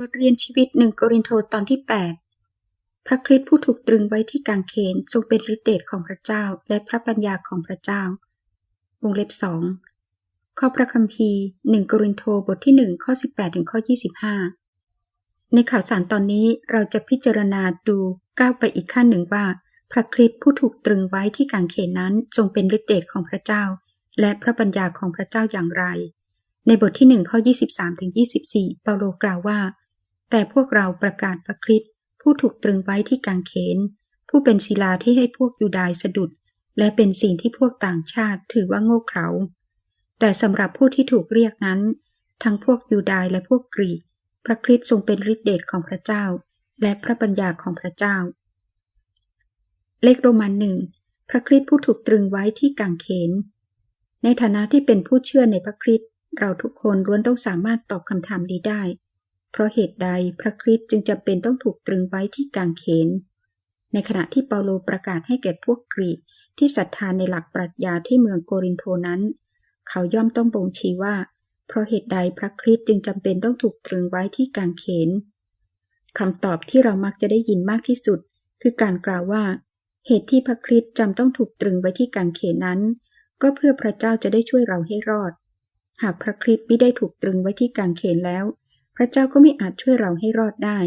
บทเรียนชีวิตหนึ่งโกรินโทตอนที่ 8 พระคริสต์ผู้ถูกตรึงไว้ที่กางเขนทรงเป็นฤทธิเดชของพระเจ้าและพระปัญญาของพระเจ้า วงเล็บสองข้อพระคัมภีร์หนึ่งโกรินโทบทที่หนึ่งข้อ18ถึงข้อ25ในข่าวสารตอนนี้เราจะพิจารณาดูก้าวไปอีกขั้นหนึ่งว่า พระคริสต์ผู้ถูกตรึงไว้ที่กางเขนนั้นทรงเป็นฤทธิเดชของพระเจ้า และพระปัญญาของพระเจ้าอย่างไร ในบทที่หนึ่งข้อ23ถึง24เปาโลกล่าวว่า แต่พวกเราประกาศพระคริสต์ผู้ถูกตรึงไว้ที่กางเขน ผู้เป็นศิลาที่ให้พวกยูดายสะดุด และเป็นสิ่งที่พวกต่างชาติถือว่าโง่เขลาแต่สำหรับผู้ที่ถูกเรียกนั้น ทั้งพวกยูดายและพวกกรีก พระคริสต์ทรงเป็นฤทธิเดชของพระเจ้า และพระปัญญาของพระเจ้า เลขโรมันหนึ่งพระคริสต์ผู้ถูกตรึงไว้ที่กางเขน ในฐานะที่เป็นผู้เชื่อในพระคริสต์เราทุกคนล้วนต้องสามารถตอบคำถามนี้ได้ เพราะเหตุใดพระคริสต์จึงจำเป็นต้องถูกตรึงไว้ที่กางเขน ในขณะที่เปาโลประกาศให้แก่พวกกรีกที่ศรัทธาในหลักปรัชญาที่เมืองโกรินโทนั้น เขาย่อมต้องบ่งชี้ว่า เพราะเหตุใดพระคริสต์จึงจำเป็นต้องถูกตรึงไว้ที่กางเขนคำตอบที่เรามักจะได้ยินมากที่สุด คือการกล่าวว่า เหตุที่พระคริสต์จำต้องถูกตรึงไว้ที่กางเขนนั้น ก็เพื่อพระเจ้าจะได้ช่วยเราให้รอด หากพระคริสต์ไม่ได้ถูกตรึงไว้ที่กางเขนแล้ว พระเจ้าก็ไม่อาจช่วยเราให้รอดได้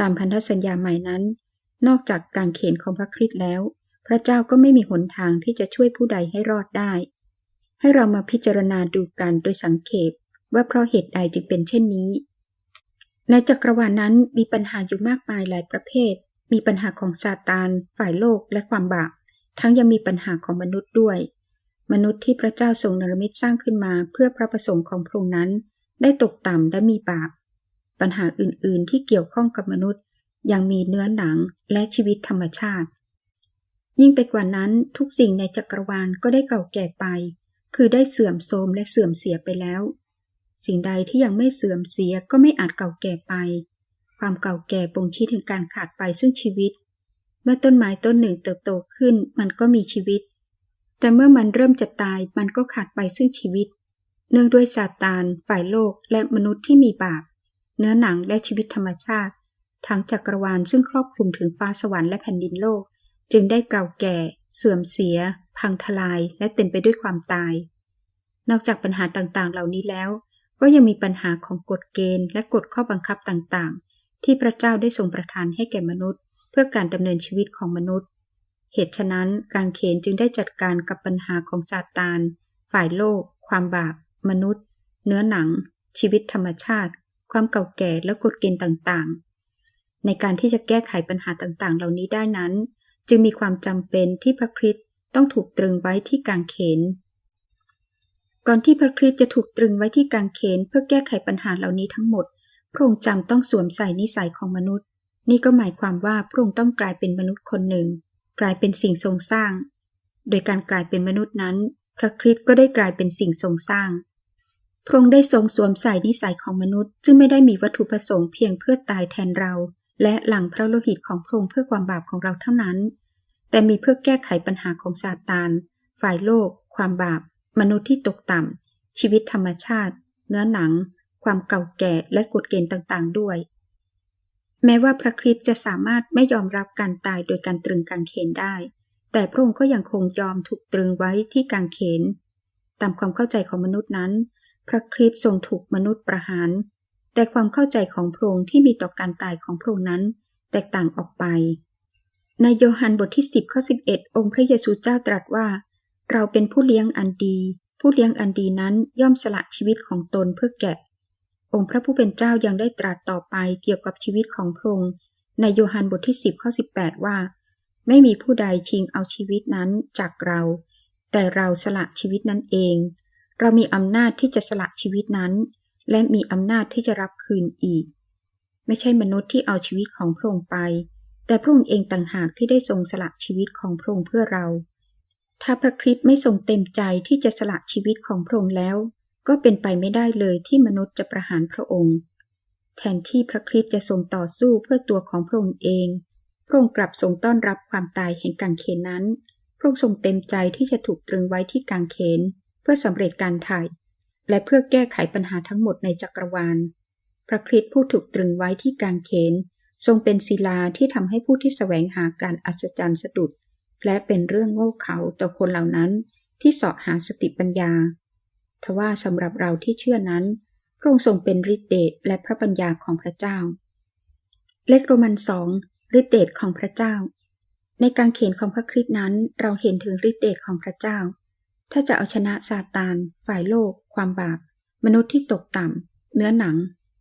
ตามพันธสัญญาใหม่นั้น นอกจากการเขนของพระคริสต์แล้ว พระเจ้าก็ไม่มีหนทางที่จะช่วยผู้ใดให้รอดได้ ให้เรามาพิจารณาดูกันโดยสังเขปว่าเพราะเหตุใดจึงเป็นเช่นนี้ ในจักรวาลนั้นมีปัญหาอยู่มากมายหลายประเภท มีปัญหาของซาตาน ฝ่ายโลกและความบาป ทั้งยังมีปัญหาของมนุษย์ด้วย มนุษย์ที่พระเจ้าทรงนรมิตสร้างขึ้นมาเพื่อพระประสงค์ของพระองค์นั้น ได้ตกต่ำและมีบาป ปัญหาอื่นๆที่เกี่ยวข้องกับมนุษย์ ยังมีเนื้อหนังและชีวิตธรรมชาติ ยิ่งไปกว่านั้นทุกสิ่งในจักรวาลก็ได้เก่าแก่ไป คือได้เสื่อมโทรมและเสื่อมเสียไปแล้ว สิ่งใดที่ยังไม่เสื่อมเสียก็ไม่อาจเก่าแก่ไป ความเก่าแก่บ่งชี้ถึงการขาดไปซึ่งชีวิต เมื่อต้นไม้ต้นหนึ่งเติบโตขึ้นมันก็มีชีวิต แต่เมื่อมันเริ่มจะตายมันก็ขาดไปซึ่งชีวิต เนื่องด้วยซาตาน ฝ่ายโลกและมนุษย์ที่มีบาป เนื้อหนังและชีวิตธรรมชาติทั้งจักรวาลซึ่งครอบคลุมถึงฟ้าสวรรค์และแผ่นดินโลก จึงได้เก่าแก่ เสื่อมเสีย พังทลายและเต็มไปด้วยความตาย นอกจากปัญหาต่างๆ เหล่านี้แล้ว ก็ยังมีปัญหาของกฎเกณฑ์และกฎข้อบังคับต่างๆ ที่พระเจ้าได้ทรงประทานให้แก่มนุษย์ เพื่อการดำเนินชีวิตของมนุษย์ เหตุฉะนั้นการเขนจึงได้จัดการกับปัญหาของซาตาน ฝ่ายโลก ความบาป มนุษย์ เนื้อหนัง ชีวิตธรรมชาติ ความเก่าแก่และกฎเกณฑ์ต่างๆ ในการที่จะแก้ไขปัญหาต่างๆ เหล่านี้ได้นั้น จึงมีความจำเป็นที่พระคริสต์ต้องถูกตรึงไว้ที่กางเขน ก่อนที่พระคริสต์จะถูกตรึงไว้ที่กางเขนเพื่อแก้ไขปัญหาเหล่านี้ทั้งหมด พระองค์จำต้องสวมใส่นิสัยของมนุษย์ นี่ก็หมายความว่าพระองค์ต้องกลายเป็นมนุษย์คนหนึ่ง กลายเป็นสิ่งทรงสร้าง โดยการกลายเป็นมนุษย์นั้น พระคริสต์ก็ได้กลายเป็นสิ่งทรงสร้าง พระองค์ได้ทรงสวมใส่นิสัยของมนุษย์ ซึ่งไม่ได้มีวัตถุประสงค์เพียงเพื่อตายแทนเรา และหลังพระโลหิตของพระองค์เพื่อความบาปของเราเท่านั้น แต่มีเพื่อแก้ไขปัญหาของซาตาน ฝ่ายโลก ความบาป มนุษย์ที่ตกต่ำ ชีวิตธรรมชาติ เนื้อหนัง ความเก่าแก่และกฎเกณฑ์ต่างๆ ด้วย แม้ว่าพระคริสต์จะสามารถไม่ยอมรับการตายโดยการตรึงกางเขนได้ แต่พระองค์ก็ยังคงยอมถูกตรึงไว้ที่กางเขน ตามความเข้าใจของมนุษย์นั้น พระคริสต์ทรงถูกมนุษย์ประหาร แต่ความเข้าใจของพระองค์ที่มีต่อการตายของพระองค์นั้น แตกต่างออกไป ในโยฮันบทที่ 10ข้อ11 องค์พระเยซูเจ้าตรัสว่า เราเป็นผู้เลี้ยงอันดี ผู้เลี้ยงอันดีนั้นย่อมสละชีวิตของตนเพื่อแกะ องค์พระผู้เป็นเจ้ายังได้ตรัสต่อไปเกี่ยวกับชีวิตของพระองค์ในโยฮันบทที่ 10ข้อ18 ว่า ไม่มีผู้ใดชิงเอาชีวิตนั้นจากเรา แต่เราสละชีวิตนั้นเอง เรามีอำนาจที่จะสละชีวิตนั้น และมีอำนาจที่จะรับคืนอีก ไม่ใช่มนุษย์ที่เอาชีวิตของพระองค์ไป แต่พระองค์เองต่างหากที่ได้ทรงสละชีวิตของพระองค์เพื่อเรา ถ้าพระคริสต์ไม่ทรงเต็มใจที่จะสละชีวิตของพระองค์แล้ว ก็เป็นไปไม่ได้เลยที่มนุษย์จะประหารพระองค์ แทนที่พระคริสต์จะทรงต่อสู้เพื่อตัวของพระองค์เอง พระองค์กลับทรงต้อนรับความตายแห่งกางเขนนั้น พระองค์ทรงเต็มใจที่จะถูกตรึงไว้ที่กางเขน เพื่อสำเร็จการถ่ายและเพื่อแก้ไขปัญหาทั้งหมดในจักรวาล พระคริสต์ผู้ถูกตรึงไว้ที่กางเขน ทรงเป็นศิลาที่ทำให้ผู้ที่แสวงหาการอัศจรรย์สะดุด และเป็นเรื่องโง่เขลาต่อคนเหล่านั้นที่เสาะหาสติปัญญา ทว่าสำหรับเราที่เชื่อนั้นพระองค์ทรงเป็นฤทธิเดชและพระปัญญาของพระเจ้า เลขโรมันสองฤทธิเดชของพระเจ้า ในการเขียนของพระคริสต์นั้น เราเห็นถึงฤทธิเดชของพระเจ้า ถ้าจะเอาชนะซาตาน ฝ่ายโลก ความบาป มนุษย์ที่ตกต่ำ เนื้อหนัง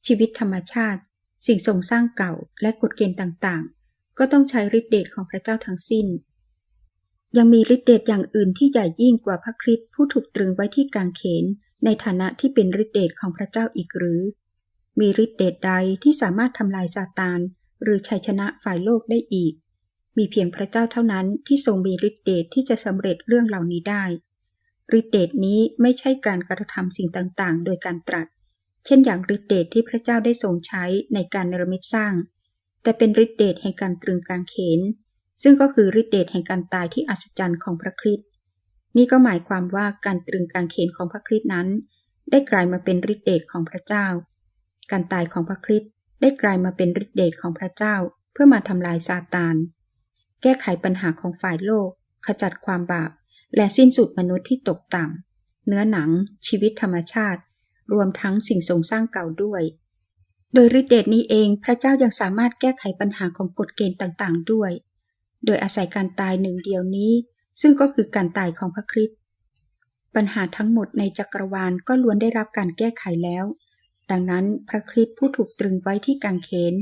ชีวิตธรรมชาติ สิ่งทรงสร้างเก่าและกฎเกณฑ์ต่างๆ ก็ต้องใช้ฤทธิเดชของพระเจ้าทั้งสิ้น ยังมีฤทธิเดชอย่างอื่นที่ใหญ่ยิ่งกว่าพระคริสต์ผู้ถูกตรึงไว้ที่กางเขน ในฐานะที่เป็นฤทธิเดชของพระเจ้าอีกหรือ มีฤทธิเดชใดที่สามารถทำลายซาตาน หรือชัยชนะฝ่ายโลกได้อีกมีเพียงพระเจ้าเท่านั้นที่ทรงมีฤทธิเดชที่จะสำเร็จเรื่องเหล่านี้ได้ ฤทธิเดชนี้ไม่ใช่การกระทำสิ่งต่างๆ โดยการตรัส เช่นอย่างฤทธิเดชที่พระเจ้าได้ทรงใช้ในการเนรมิตสร้าง แต่เป็นฤทธิเดชแห่งการตรึงกางเขน ซึ่งก็คือฤทธิเดชแห่งการตายที่อัศจรรย์ของพระคริสต์นี่ก็หมายความว่าการตรึงกางเขนของพระคริสต์นั้น ได้กลายมาเป็นฤทธิเดชของพระเจ้า การตายของพระคริสต์ได้กลายมาเป็นฤทธิเดชของพระเจ้า เพื่อมาทำลายซาตาน แก้ไขปัญหาของฝ่ายโลก ขจัดความบาป และสิ้นสุดมนุษย์ที่ตกต่ำ เนื้อหนัง ชีวิตธรรมชาติ รวมทั้งสิ่งทรงสร้างเก่าด้วย โดยฤทธิเดชนี้เองพระเจ้ายังสามารถแก้ไขปัญหาของกฎเกณฑ์ต่างๆ ด้วย โดยอาศัยการตายหนึ่งเดียวนี้ ซึ่งก็คือการตายของพระคริสต์ปัญหาทั้งหมดในจักรวาลก็ล้วนได้รับการแก้ไขแล้ว ดังนั้นพระคริสต์ผู้ถูกตรึงไว้ที่กางเขน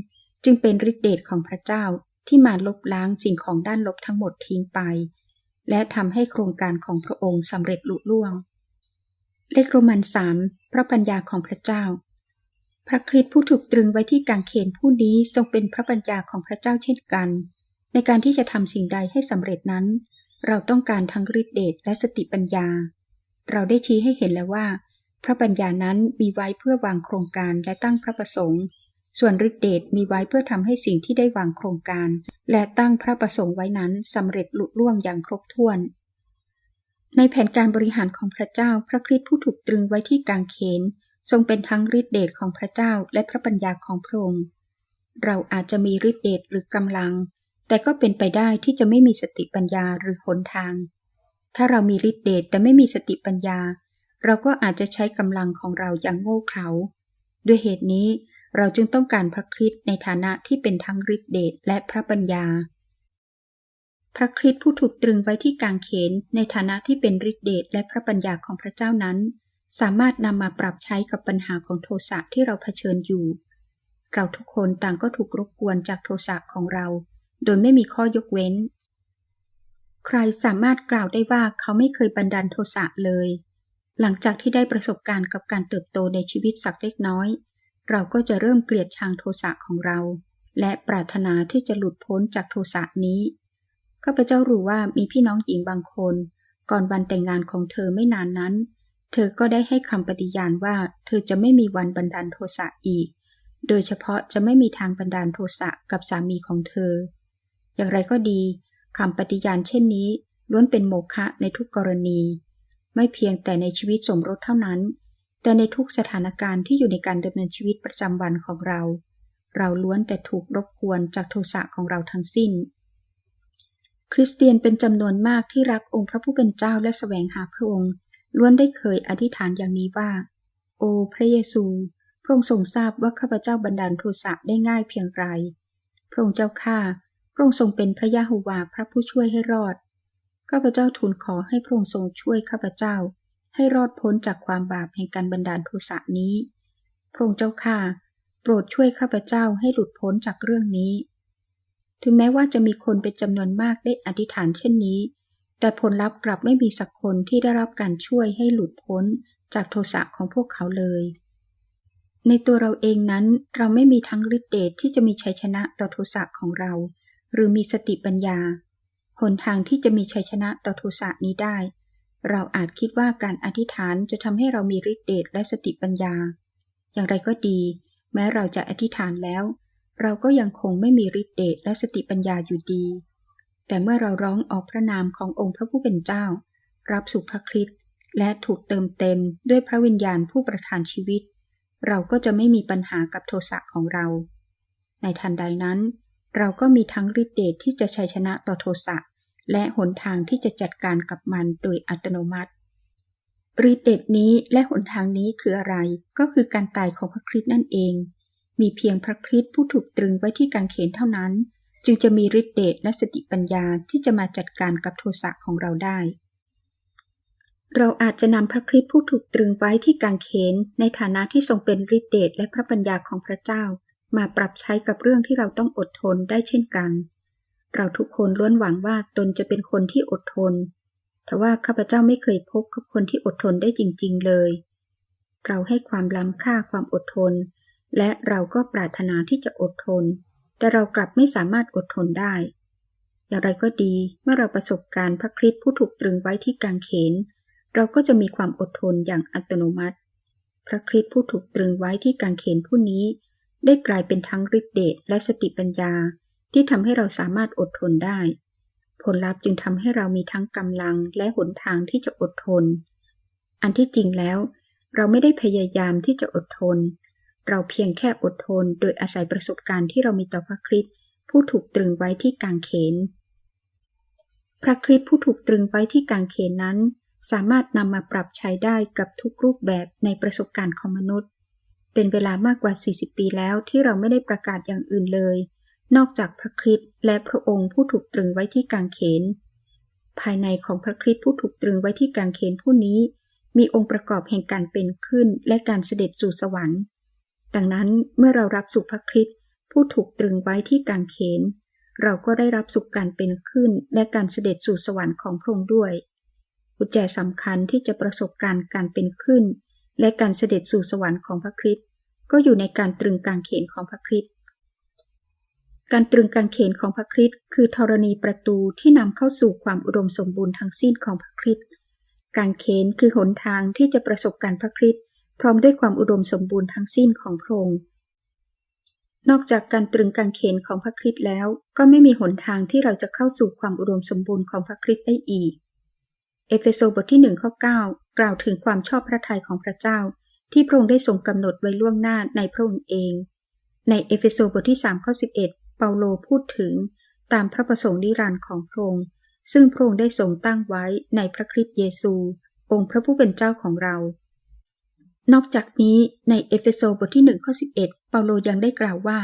จึงเป็นฤทธิเดชของพระเจ้าที่มาลบล้างสิ่งของด้านลบทั้งหมดทิ้งไป และทำให้โครงการของพระองค์สำเร็จลุล่วง เลขโรมันสามพระปัญญาของพระเจ้า พระคริสต์ผู้ถูกตรึงไว้ที่กางเขนผู้นี้ทรงเป็นพระปัญญาของพระเจ้าเช่นกัน ในการที่จะทำสิ่งใดให้สำเร็จนั้น เราต้องการทั้งฤทธิเดชและสติปัญญา เราได้ชี้ให้เห็นแล้วว่า พระปัญญานั้นมีไว้เพื่อวางโครงการและตั้งพระประสงค์ ส่วนฤทธิเดชมีไว้เพื่อทำให้สิ่งที่ได้วางโครงการ และตั้งพระประสงค์ไว้นั้นสำเร็จลุล่วงอย่างครบถ้วน ในแผนการบริหารของพระเจ้าพระคริสต์ผู้ถูกตรึงไว้ที่กางเขน ทรงเป็นทั้งฤทธิเดชของพระเจ้าและพระปัญญาของพระองค์เราอาจจะมีฤทธิเดชหรือกำลัง แต่ก็เป็นไปได้ที่จะไม่มีสติปัญญาหรือหนทาง ถ้าเรามีฤทธิเดชแต่ไม่มีสติปัญญา เราก็อาจจะใช้กำลังของเราอย่างโง่เขลาด้วยเหตุนี้ เราจึงต้องการพระคริสต์ในฐานะที่เป็นทั้งฤทธิเดชและพระปัญญา พระคริสต์ผู้ถูกตรึงไว้ที่กางเขนในฐานะที่เป็นฤทธิเดชและพระปัญญาของพระเจ้านั้น สามารถนำมาปรับใช้กับปัญหาของโทสะที่เราเผชิญอยู่ เราทุกคนต่างก็ถูกรบกวนจากโทสะของเรา โดยไม่มีข้อยกเว้น ใครสามารถกล่าวได้ว่าเขาไม่เคยบันดาลโทสะเลย หลังจากที่ได้ประสบการณ์กับการเติบโตในชีวิตสักเล็กน้อย เราก็จะเริ่มเกลียดชังโทสะของเรา และปรารถนาที่จะหลุดพ้นจากโทสะนี้ข้าพเจ้ารู้ว่ามีพี่น้องหญิงบางคน ก่อนวันแต่งงานของเธอไม่นานนั้น เธอก็ได้ให้คำปฏิญาณว่า เธอจะไม่มีวันบันดาลโทสะอีก โดยเฉพาะจะไม่มีทางบันดาลโทสะกับสามีของเธอ อย่างไรก็ดีคำปฏิญาณเช่นนี้ล้วนเป็นโมฆะในทุกกรณี ไม่เพียงแต่ในชีวิตสมรสเท่านั้น แต่ในทุกสถานการณ์ที่อยู่ในการดำเนินชีวิตประจำวันของเรา เราล้วนแต่ถูกรบกวนจากโทสะของเราทั้งสิ้น คริสเตียนเป็นจำนวนมากที่รักองค์พระผู้เป็นเจ้าและแสวงหาพระองค์ ล้วนได้เคยอธิษฐานอย่างนี้ว่า โอพระเยซู พระองค์ทรงทราบว่าข้าพเจ้าบันดาลโทสะได้ง่ายเพียงไร พระองค์เจ้าข้าพระองค์ทรงเป็นพระยะโฮวาพระผู้ช่วยให้รอดข้าพเจ้าทูลขอให้พระองค์ทรงช่วยข้าพเจ้า ให้รอดพ้นจากความบาปแห่งการบันดาลโทสะนี้ พระองค์เจ้าข้าโปรดช่วยข้าพเจ้าให้หลุดพ้นจากเรื่องนี้ ถึงแม้ว่าจะมีคนเป็นจำนวนมากได้อธิษฐานเช่นนี้ แต่ผลลัพธ์กลับไม่มีสักคนที่ได้รับการช่วยให้หลุดพ้นจากโทสะของพวกเขาเลย ในตัวเราเองนั้นเราไม่มีทั้งฤทธิ์เดชที่จะมีชัยชนะต่อโทสะของเรา หรือมีสติปัญญา หนทางที่จะมีชัยชนะต่อโทสะนี้ได้ เราอาจคิดว่าการอธิษฐานจะทำให้เรามีฤทธิ์เดชและสติปัญญา อย่างไรก็ดี แม้เราจะอธิษฐานแล้ว เราก็ยังคงไม่มีฤทธิ์เดชและสติปัญญาอยู่ดี แต่เมื่อเราร้องออกพระนามขององค์พระผู้เป็นเจ้า รับสุขพระคริสต์และถูกเติมเต็มด้วยพระวิญญาณผู้ประทานชีวิต เราก็จะไม่มีปัญหากับโทสะของเรา ในทันใดนั้น เราก็มีทั้งฤทธิ์เดชที่จะชัยชนะต่อโทสะ และหนทางที่จะจัดการกับมันโดยอัตโนมัติฤทธิ์เดชนี้และหนทางนี้คืออะไร ก็คือการตายของพระคริสต์นั่นเอง มีเพียงพระคริสต์ผู้ถูกตรึงไว้ที่กางเขนเท่านั้น จึงจะมีฤทธิ์เดชและสติปัญญาที่จะมาจัดการกับโทสะของเราได้ เราอาจจะนำพระคริสต์ผู้ถูกตรึงไว้ที่กางเขน ในฐานะที่ทรงเป็นฤทธิ์เดชและพระปัญญาของพระเจ้า มาปรับใช้กับเรื่องที่เราต้องอดทนได้เช่นกัน เราทุกคนล้วนหวังว่าตนจะเป็นคนที่อดทน แต่ว่าข้าพเจ้าไม่เคยพบกับคนที่อดทนได้จริง ๆ เลย เราให้ความล้ำค่าความอดทน และเราก็ปรารถนาที่จะอดทน แต่เรากลับไม่สามารถอดทนได้ อย่างไรก็ดีเมื่อเราประสบการณ์พระคริสต์ผู้ถูกตรึงไว้ที่กางเขน เราก็จะมีความอดทนอย่างอัตโนมัติ พระคริสต์ผู้ถูกตรึงไว้ที่กางเขนผู้นี้ ได้กลายเป็นทั้งฤทธิเดชและสติปัญญา ที่ทำให้เราสามารถอดทนได้ ผลลัพธ์จึงทำให้เรามีทั้งกำลังและหนทางที่จะอดทน อันที่จริงแล้ว เราไม่ได้พยายามที่จะอดทน เราเพียงแค่อดทน โดยอาศัยประสบการณ์ที่เรามีต่อพระคริสต์ผู้ถูกตรึงไว้ที่กางเขน พระคริสต์ผู้ถูกตรึงไว้ที่กางเขนนั้น สามารถนำมาปรับใช้ได้กับทุกรูปแบบในประสบการณ์ของมนุษย์ เป็นเวลามากกว่า 40 ปีแล้วที่เราไม่ได้ประกาศอย่างอื่นเลย นอกจากพระคริสต์และพระองค์ผู้ถูกตรึงไว้ที่กางเขน ภายในของพระคริสต์ผู้ถูกตรึงไว้ที่กางเขนผู้นี้ มีองค์ประกอบแห่งการเป็นขึ้นและการเสด็จสู่สวรรค์ ดังนั้นเมื่อเรารับสุขพระคริสต์ผู้ถูกตรึงไว้ที่กางเขน เราก็ได้รับสุขการเป็นขึ้นและการเสด็จสู่สวรรค์ของพระองค์ด้วยกุญแจสำคัญที่จะประสบการณ์การเป็นขึ้น และการเสด็จสู่สวรรค์ของพระคริสต์ก็อยู่ในการตรึงกางเขนของพระคริสต์ การตรึงกางเขนของพระคริสต์คือธรณีประตูที่นำเข้าสู่ความอุดมสมบูรณ์ทั้งสิ้นของพระคริสต์กางเขนคือหนทางที่จะประสบการพระคริสต์พร้อมด้วยความอุดมสมบูรณ์ทั้งสิ้นของพระองค์นอกจากการตรึงกางเขนของพระคริสต์แล้ว ก็ไม่มีหนทางที่เราจะเข้าสู่ความอุดมสมบูรณ์ของพระคริสต์ได้อีก เอเฟโซบทที่หนึ่งข้อ9 กล่าวถึงความชอบพระทัยของพระเจ้า ที่พระองค์ได้ทรงกำหนดไว้ล่วงหน้าในพระองค์เอง ในเอเฟโซบทที่3ข้อ11 เปาโลพูดถึงตามพระประสงค์นิรันดร์ของพระองค์ซึ่งพระองค์ได้ทรงตั้งไว้ในพระคริสต์เยซู องค์พระผู้เป็นเจ้าของเรา นอกจากนี้ในเอเฟโซบทที่1ข้อ11 เปาโลยังได้กล่าวว่า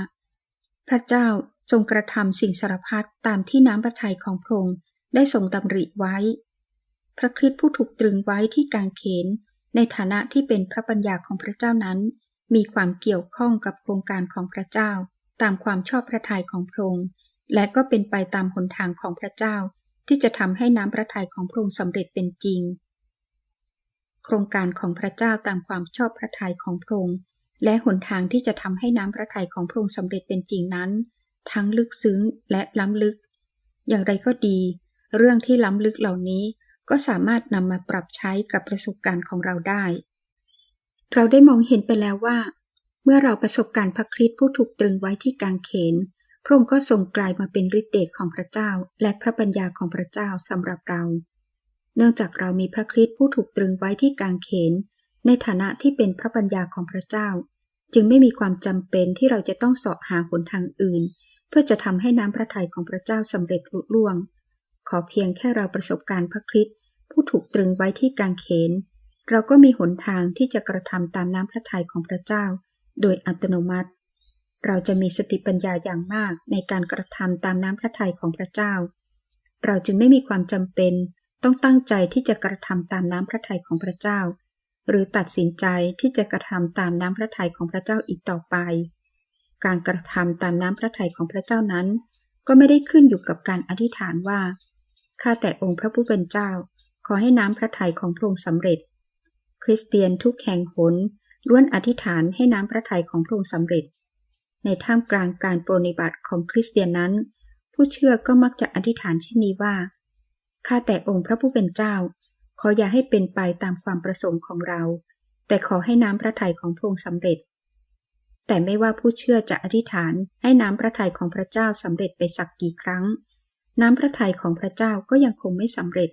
พระเจ้าทรงกระทำสิ่งสารพัดตามที่น้ำพระทัยของพระองค์ได้ทรงดำริไว้ พระคริสต์ผู้ถูกตรึงไว้ที่กางเขน ในฐานะที่เป็นพระปัญญาของพระเจ้านั้น มีความเกี่ยวข้องกับโครงการของพระเจ้า ตามความชอบพระทัยของพระองค์ และก็เป็นไปตามหนทางของพระเจ้า ที่จะทำให้น้ำพระทัยของพระองค์สำเร็จเป็นจริง โครงการของพระเจ้าตามความชอบพระทัยของพระองค์และหนทางที่จะทำให้น้ำพระทัยของพระองค์สำเร็จเป็นจริงนั้น ทั้งลึกซึ้งและล้ำลึก อย่างไรก็ดี เรื่องที่ล้ำลึกเหล่านี้ก็สามารถนำมาปรับใช้กับประสบการณ์ของเราได้ เราได้มองเห็นไปแล้วว่า เมื่อเราประสบการณ์พระคริสต์ผู้ถูกตรึงไว้ที่กางเขน พระองค์ก็ทรงกลายมาเป็นฤทธิเดชของพระเจ้า และพระปัญญาของพระเจ้าสำหรับเรา เนื่องจากเรามีพระคริสต์ผู้ถูกตรึงไว้ที่กางเขน ในฐานะที่เป็นพระปัญญาของพระเจ้า จึงไม่มีความจำเป็นที่เราจะต้องเสาะหาหนทางอื่น เพื่อจะทำให้น้ำพระทัยของพระเจ้าสำเร็จลุล่วง ขอเพียงแค่เราประสบการณ์พระคริสต์ผู้ถูกตรึงไว้ที่กางเขน เราก็มีหนทางที่จะกระทำตามน้ำพระทัยของพระเจ้า โดยอัตโนมัติ เราจะมีสติปัญญาอย่างมากในการกระทำตามน้ำพระทัยของพระเจ้า เราจึงไม่มีความจำเป็นต้องตั้งใจที่จะกระทำตามน้ำพระทัยของพระเจ้า หรือตัดสินใจที่จะกระทำตามน้ำพระทัยของพระเจ้าอีกต่อไป การกระทำตามน้ำพระทัยของพระเจ้านั้น ก็ไม่ได้ขึ้นอยู่กับการอธิษฐานว่าข้าแต่องค์พระผู้เป็นเจ้า ขอให้น้ำพระทัยของพระองค์สำเร็จ คริสเตียนทุกแห่งหน ล้วนอธิษฐานให้น้ำพระทัยของพระองค์สำเร็จ ในท่ามกลางการปรนิบัติของคริสเตียนนั้น ผู้เชื่อก็มักจะอธิษฐานเช่นนี้ว่าข้าแต่องค์พระผู้เป็นเจ้า ขออย่าให้เป็นไปตามความประสงค์ของเรา แต่ขอให้น้ำพระทัยของพระองค์สำเร็จ แต่ไม่ว่าผู้เชื่อจะอธิษฐานให้น้ำพระทัยของพระเจ้าสำเร็จไปสักกี่ครั้ง น้ำพระทัยของพระเจ้าก็ยังคงไม่สำเร็จ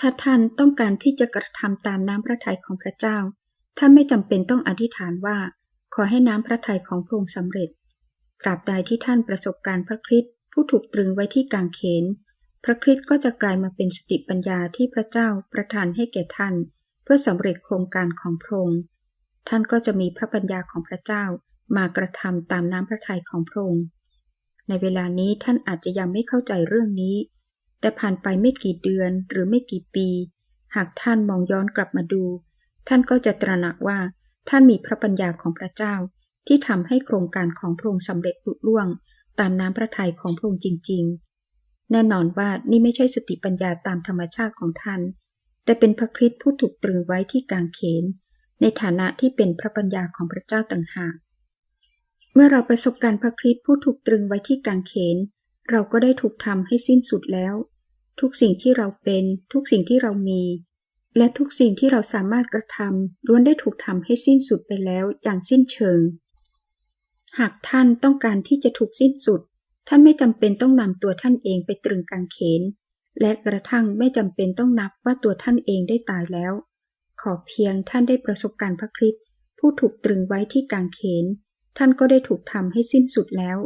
ถ้าท่านต้องการที่จะกระทำตามน้ำพระทัยของพระเจ้า ท่านไม่จำเป็นต้องอธิษฐานว่า ขอให้น้ำพระทัยของพระองค์สำเร็จ ตราบใดที่ท่านประสบการพระคริสต์ผู้ถูกตรึงไว้ที่กางเขน พระคริสต์ก็จะกลายมาเป็นสติปัญญาที่พระเจ้าประทานให้แก่ท่าน เพื่อสำเร็จโครงการของพระองค์ท่านก็จะมีพระปัญญาของพระเจ้ามากระทำตามน้ำพระทัยของพระองค์ ในเวลานี้ท่านอาจจะยังไม่เข้าใจเรื่องนี้ แต่ผ่านไปไม่กี่เดือนหรือไม่กี่ปี หากท่านมองย้อนกลับมาดู ท่านก็จะตระหนักว่าท่านมีพระปัญญาของพระเจ้าที่ทำให้โครงการของพระองค์สำเร็จลุล่วง ตามน้ำพระทัยของพระองค์จริง ๆ แน่นอนว่านี่ไม่ใช่สติปัญญาตามธรรมชาติของท่าน แต่เป็นพระคริสต์ผู้ถูกตรึงไว้ที่กางเขน ในฐานะที่เป็นพระปัญญาของพระเจ้าต่างหาก เมื่อเราประสบการณ์พระคริสต์ผู้ถูกตรึงไว้ที่กางเขน เราก็ได้ถูกทำให้สิ้นสุดแล้ว ทุกสิ่งที่เราเป็น ทุกสิ่งที่เรามี และทุกสิ่งที่เราสามารถกระทำล้วนได้ถูกทำให้สิ้นสุดไปแล้วอย่างสิ้นเชิง หากท่านต้องการที่จะถูกสิ้นสุด ท่านไม่จำเป็นต้องนำตัวท่านเองไปตรึงกางเขน และกระทั่งไม่จำเป็นต้องนับว่าตัวท่านเองได้ตายแล้ว ขอเพียงท่านได้ประสบการณ์พระคริสต์ผู้ถูกตรึงไว้ที่กางเขน ท่านก็ได้ถูกทำให้สิ้นสุดแล้ว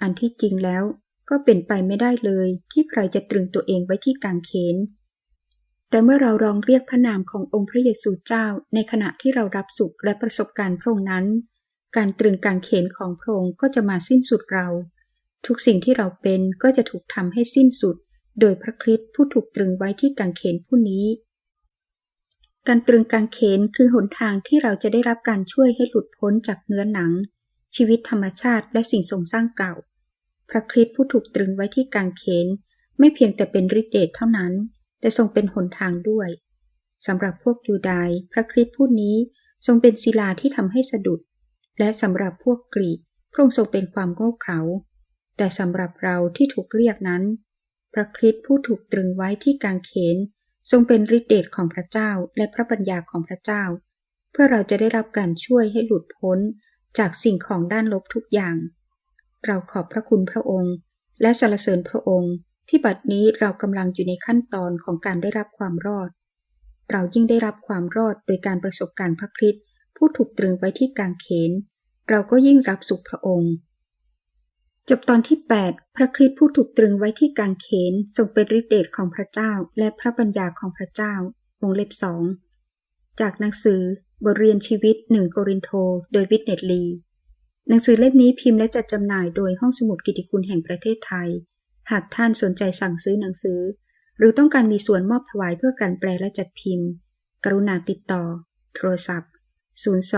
อันที่จริงแล้วก็เป็นไปไม่ได้เลยที่ใครจะตรึงตัวเองไว้ที่กางเขน แต่เมื่อเราลองเรียกพระนามขององค์พระเยซูเจ้า ในขณะที่เรารับสุขและประสบการณ์พระองค์นั้น การตรึงกางเขนของพระองค์ก็จะมาสิ้นสุดเรา ทุกสิ่งที่เราเป็นก็จะถูกทำให้สิ้นสุด โดยพระคริสต์ผู้ถูกตรึงไว้ที่กางเขนผู้นี้ การตรึงกางเขนคือหนทางที่เราจะได้รับการช่วยให้หลุดพ้นจากเนื้อหนัง ชีวิตธรรมชาติและสิ่งทรงสร้างเก่า พระคริสต์ผู้ถูกตรึงไว้ที่กางเขน ไม่เพียงแต่เป็นฤทธิเดชเท่านั้น แต่ทรงเป็นหนทางด้วยสำหรับพวกยูดายพระคริสต์ผู้นี้ทรงเป็นศิลาที่ทำให้สะดุด และสำหรับพวกกรีกพระองค์ทรงเป็นความโง่เขลาแต่สำหรับเราที่ถูกเรียกนั้น พระคริสต์ผู้ถูกตรึงไว้ที่กางเขน ทรงเป็นฤทธิเดชของพระเจ้าและพระปัญญาของพระเจ้า เพื่อเราจะได้รับการช่วยให้หลุดพ้นจากสิ่งของด้านลบทุกอย่าง เราขอบพระคุณพระองค์ และสรรเสริญพระองค์ ที่บัดนี้เรากำลังอยู่ในขั้นตอนของการได้รับความรอด เรายิ่งได้รับความรอดโดยการประสบการณ์พระคริสต์ผู้ถูกตรึงไว้ที่กางเขน เราก็ยิ่งรับสุขพระองค์ จบตอนที่ 8 พระคริสต์ผู้ถูกตรึงไว้ที่กางเขนทรงเป็นฤทธิเดชของพระเจ้า และพระปัญญาของพระเจ้าวงเล็บสองจากหนังสือบทเรียนชีวิต1โกรินโตโดยวิทเนตลี หนังสือเล่มนี้พิมพ์และจัดจำหน่ายโดยห้องสมุดกิติคุณแห่งประเทศไทย หากท่านสนใจสั่งซื้อหนังสือ หรือต้องการมีส่วนมอบถวายเพื่อการแปลและจัดพิมพ์ กรุณาติดต่อ โทรศัพท์ 02